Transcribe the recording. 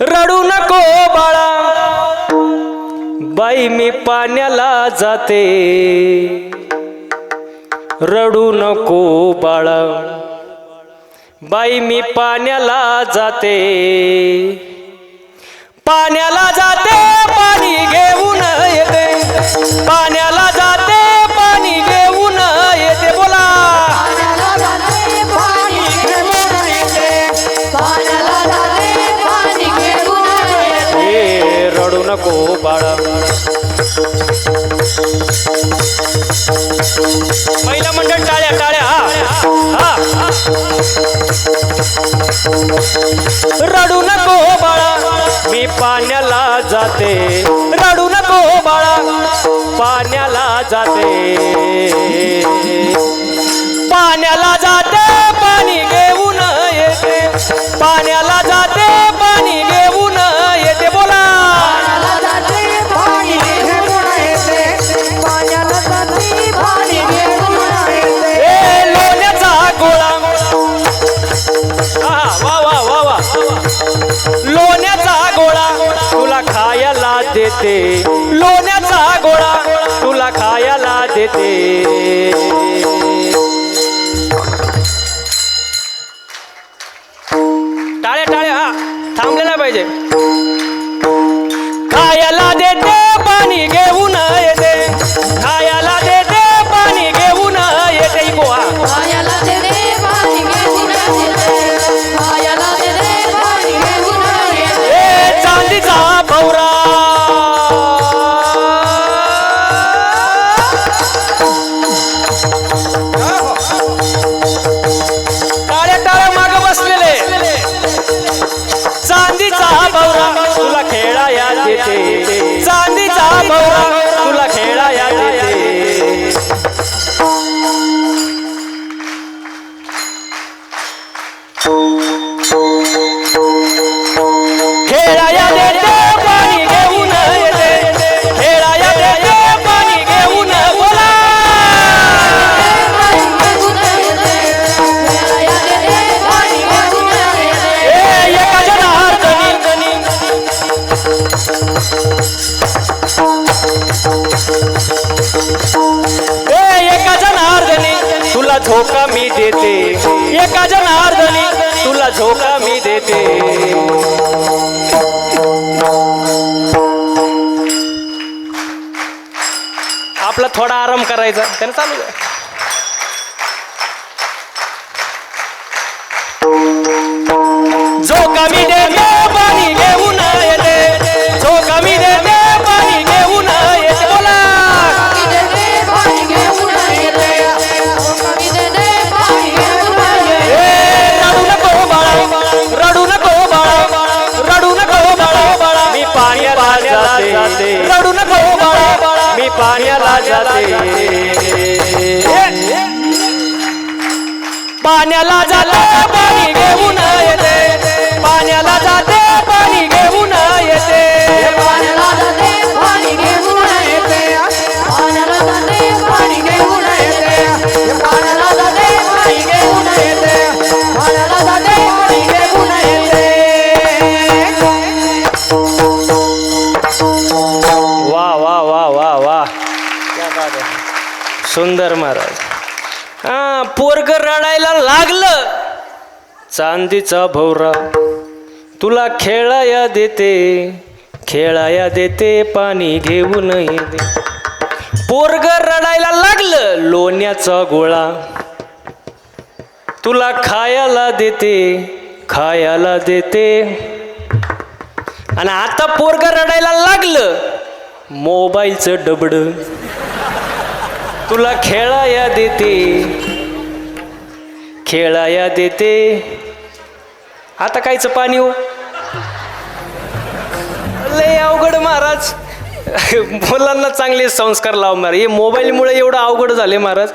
रडू नको बाळा. बाई मी पाण्याला जाते. रडू नको बाळा. बाई मी पाण्याला जाते. पाण्याला जाते. पहिला मंडळ टाळ्या टाळ्या हा रडू नको हो बाळा मी पाण्याला जाते. रडू नको हो बाळा पाण्याला जाते. पाण्याला देते. लोण्याचा गोळा तुला खायला देते. टाळ्या टाळ्या हा. थांबलेला पाहिजे. खेळाया देते चांदीचा भवरा तुला खेळाया देते खेळाया झोका मी देते. एका जनार्दनी तुला झोका मी देते. आपला थोडा आराम करायचा. त्यानं चालू पाणी पाण्याला जाते. पाण्याला जाते पाणी घेऊन येते. पाण्याला सुंदर महाराज. हा पोरग रडायला लागलं. चांदीचा भोवरा तुला खेळाया देते. खेळाया देते पाणी घेऊन येते. पोरग रडायला लागलं लोण्याचा गोळा. तुला खायला देते खायला देते. आणि आता पोरग रडायला लागलं मोबाईलचं डबडं. तुला खेळाया देते खेळाया देते आता कायचं पाणी हो? लय अवघड महाराज. मुलांना चांगले संस्कार लाव महाराज. हे मोबाईलमुळे एवढं अवघड झाले महाराज.